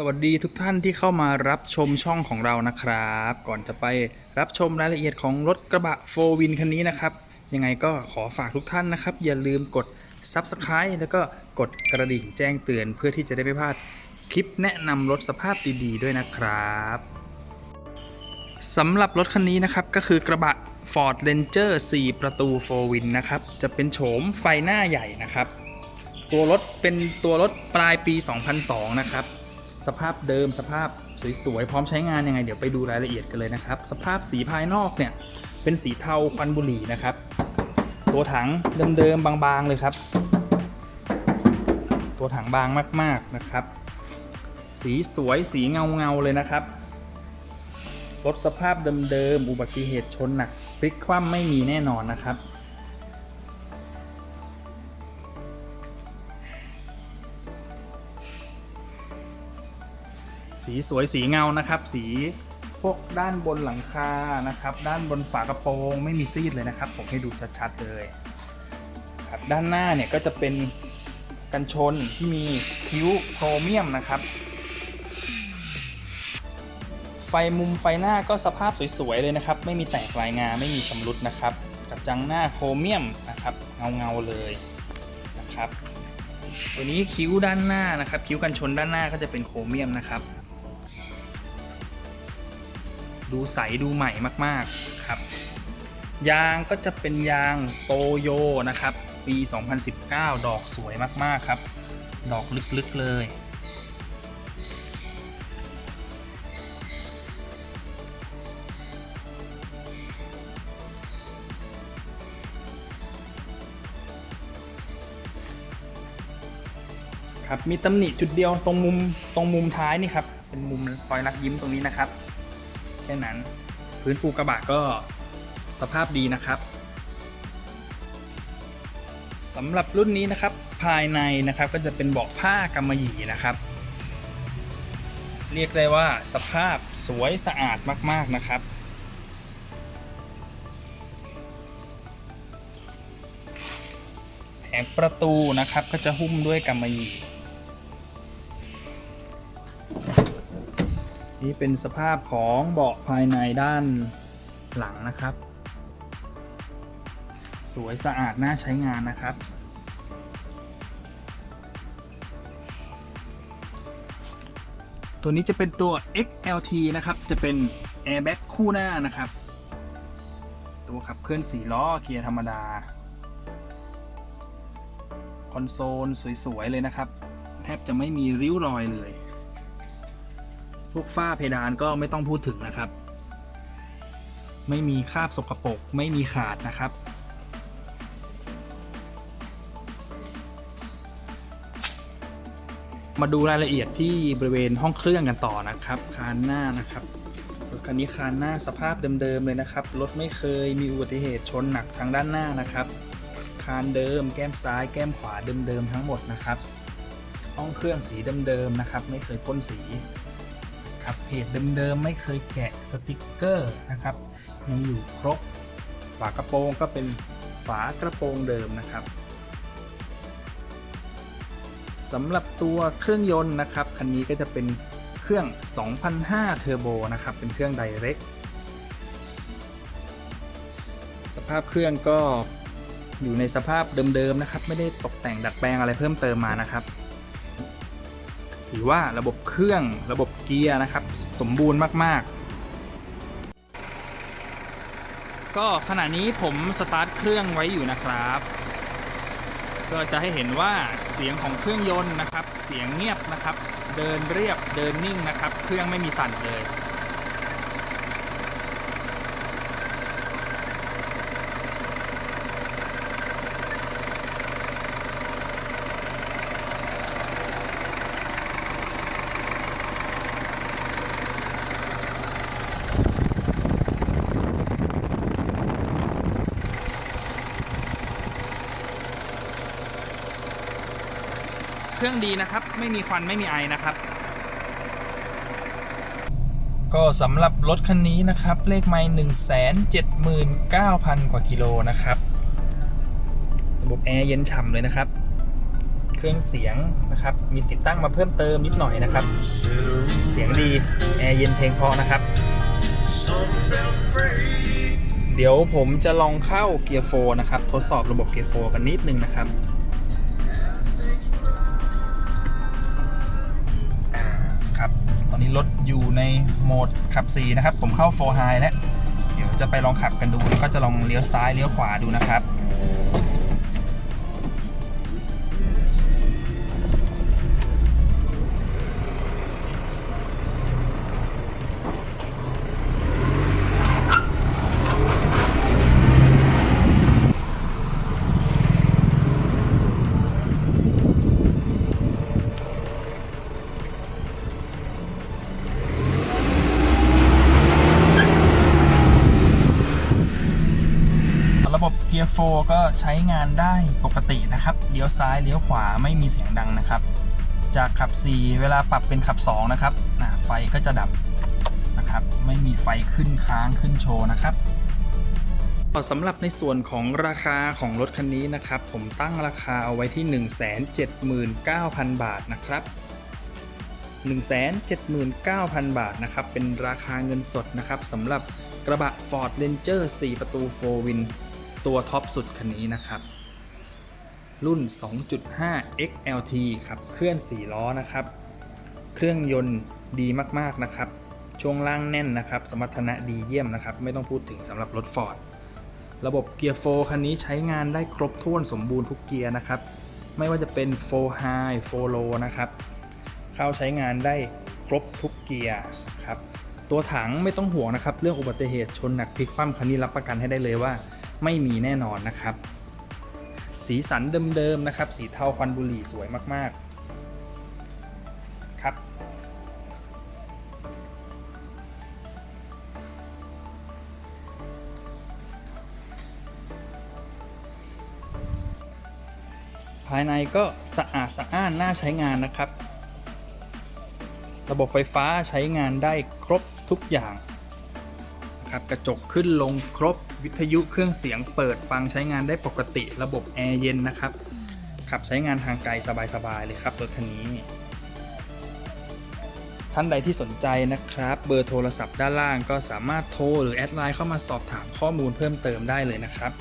สวัสดีทุกท่านที่เข้ามารับชมช่องของเรานะครับ ก่อนจะไปรับชมรายละเอียดของรถกระบะโฟวินคันนี้นะครับ ยังไงก็ขอฝากทุกท่านนะครับ อย่าลืมกด Subscribe แล้วก็กดกระดิ่งแจ้งเตือนเพื่อที่จะได้ไม่พลาดคลิปแนะนำรถสภาพดีๆด้วยนะครับสำหรับรถคันนี้นะครับก็คือกระบะ Ford Ranger 4 ประตู4 Win นะครับ จะเป็นโฉมไฟหน้าใหญ่นะครับ ตัวรถเป็นตัวรถปลายปี 2002 นะครับ สภาพเดิมสภาพสวยๆพร้อมใช้งานยังไง เดี๋ยวไปดูรายละเอียดกันเลยนะครับ สภาพสีภายนอกเนี่ยเป็นสีเทาควันบุหรี่นะครับ ตัวถังเดิมๆบางๆเลยครับ ตัวถังบางมากๆนะครับ สีสวยสีเงาๆเลยนะครับรถสภาพเดิมๆอุบัติเหตุชนหนักพลิกคว่ำไม่มีแน่นอนนะครับ สีสวยสีเงานะครับ สีพวกด้านบนหลังคานะครับ ด้านบนฝากระโปรงไม่มีซีดเลยนะครับ ผมให้ดูชัดๆเลยครับด้านหน้าเนี่ยก็จะเป็นกันชนที่มีคิ้วโครเมียมนะครับ ไฟมุมไฟหน้าก็สภาพสวยๆเลยนะครับ ไม่มีแตกลายงาไม่มีชำรุดนะครับกระจังหน้าโครเมียมนะครับเงาๆเลยนะครับ ตัวนี้คิ้วด้านหน้านะครับ คิ้วกันชนด้านหน้าก็จะเป็นโครเมียมนะครับ ดูใสดูใหม่มากๆครับ ยางก็จะเป็นยางโตโยนะครับ ปี 2019 ดอกสวยมากๆครับ ดอกลึกๆเลยครับมีตำหนิจุดเดียวตรงมุมตรงมุมท้ายนี่ครับเป็นมุมรอยรักยิ้มตรงนี้นะครับ แค่นั้น พื้นปูกระบะก็สภาพดีนะครับสำหรับรุ่นนี้นะครับภายในนะครับก็จะเป็นเบาะผ้ากำมะหยี่นะครับ เรียกได้ว่าสภาพสวยสะอาดมาก ๆนะครับแผงประตูนะครับก็จะหุ้มด้วยกำมะหยี่ นี่เป็นสภาพของเบาะภายในด้านหลังนะครับ สวยสะอาดน่าใช้งานนะครับ ตัวนี้จะเป็นตัว XLT นะครับ จะเป็น airbag คู่หน้านะครับ ตัวขับเคลื่อน4ล้อเกียร์ธรรมดา คอนโซลสวยๆเลยนะครับ แทบจะไม่มีริ้วรอยเลย วกฝ้าเพดานก็ไม่ต้องพูดถึงนะครับ ไม่มีคราบสกปรกไม่มีขาดนะครับ มาดูรายละเอียดที่บริเวณห้องเครื่องกันต่อนะครับคานหน้านะครับรถคันนี้คานหน้าสภาพเดิมๆเลยนะครับรถไม่เคยมีอุบัติเหตุชนหนักทางด้านหน้านะครับคานเดิม แก้มซ้าย แก้มขวาเดิมๆทั้งหมดนะครับห้องเครื่องสีเดิมๆนะครับ ไม่เคยพ่นสี ครับเพจเดิมๆไม่เคยแกะสติกเกอร์นะครับยังอยู่ครบฝากระโปรงก็เป็นฝากระโปรงเดิมนะครับสำหรับตัวเครื่องยนต์นะครับคันนี้ก็จะเป็นเครื่อง 2005 เทอร์โบนะครับ เป็นเครื่องไดเรกสภาพเครื่องก็อยู่ในสภาพเดิมๆนะครับ ไม่ได้ตกแต่งดัดแปลงอะไรเพิ่มเติมมานะครับ ถือว่าระบบเครื่องระบบเกียร์นะครับ สมบูรณ์มาก ๆ ก็ขณะนี้ผมสตาร์ทเครื่องไว้อยู่นะครับ ก็จะให้เห็นว่าเสียงของเครื่องยนต์นะครับ เสียงเงียบนะครับ เดินเรียบเดินนิ่งนะครับ เครื่องไม่มีสั่นเลย เครื่องดีนะครับ ไม่มีควันไม่มีไอนะครับ ก็สำหรับรถคันนี้นะครับ เลขไม่หนึ่งแสนเจ็ดหมื่นเก้าพันกว่ากิโลนะครับ ระบบแอร์เย็นฉ่ำเลยนะครับ เครื่องเสียงนะครับ มีติดตั้งมาเพิ่มเติมนิดหน่อยนะครับ เสียงดี แอร์เย็นเพลงเพอนะครับ เดี๋ยวผมจะลองเข้าเกียร์โฟนะครับ ทดสอบระบบเกียร์โฟกันนิดนึงนะครับ อยู่ในโหมดขับ4นะครับ ผมเข้า 4 High แล้ว เดี๋ยวจะไปลองขับกันดูแล้วก็จะลองเลี้ยวซ้ายเลี้ยวขวาดูนะครับ กียร์โฟก็ใช้งานได้ปกตินะครับ เลี้ยวซ้ายเลี้ยวขวาไม่มีเสียงดังนะครับ จากขับ 4 เวลาปรับเป็นขับ 2 นะครับนะไฟก็จะดับนะครับ ไม่มีไฟขึ้นค้างขึ้นโชว์นะครับสำหรับในส่วนของราคาของรถคันนี้นะครับ ผมตั้งราคาเอาไว้ที่ 179,000 บาทนะครับ 179,000 บาทนะครับ เป็นราคาเงินสดนะครับสำหรับกระบะ Ford Ranger 4 ประตู4 Win ตัวท็อปสุดคันนี้นะครับ รุ่น 2.5 XLT ครับเคลื่อน 4 ล้อนะครับ เครื่องยนต์ดีมากๆนะครับ ช่วงล่างแน่นนะครับ สมรรถนะดีเยี่ยมนะครับ ไม่ต้องพูดถึงสำหรับรถ Ford ระบบเกียร์โฟคันนี้ใช้งานได้ครบถ้วนสมบูรณ์ทุกเกียร์นะครับ ไม่ว่าจะเป็น4 High 4 Low นะครับ เข้าใช้งานได้ครบทุกเกียร์ครับ ตัวถังไม่ต้องห่วงนะครับ เรื่องอุบัติเหตุชนหนักพลิกคว่ำคันนี้รับประกันให้ได้เลยว่า ไม่มีแน่นอนนะครับ สีสันเดิมๆนะครับ สีเทาควันบุหรี่สวยมากๆครับ ภายในก็สะอาดสะอ้านน่าใช้งานนะครับ ระบบไฟฟ้าใช้งานได้ครบทุกอย่าง ครับกระจกขึ้นลงครบวิทยุเครื่องเสียงเปิดฟังใช้งานได้ปกติระบบแอร์เย็นนะครับขับใช้งานทางไกลสบายๆเลยครับรถคันนี้ ท่านใดที่สนใจนะครับ เบอร์โทรศัพท์ด้านล่างก็สามารถโทรหรือแอดไลน์เข้ามาสอบถามข้อมูลเพิ่มเติมได้เลยนะครับ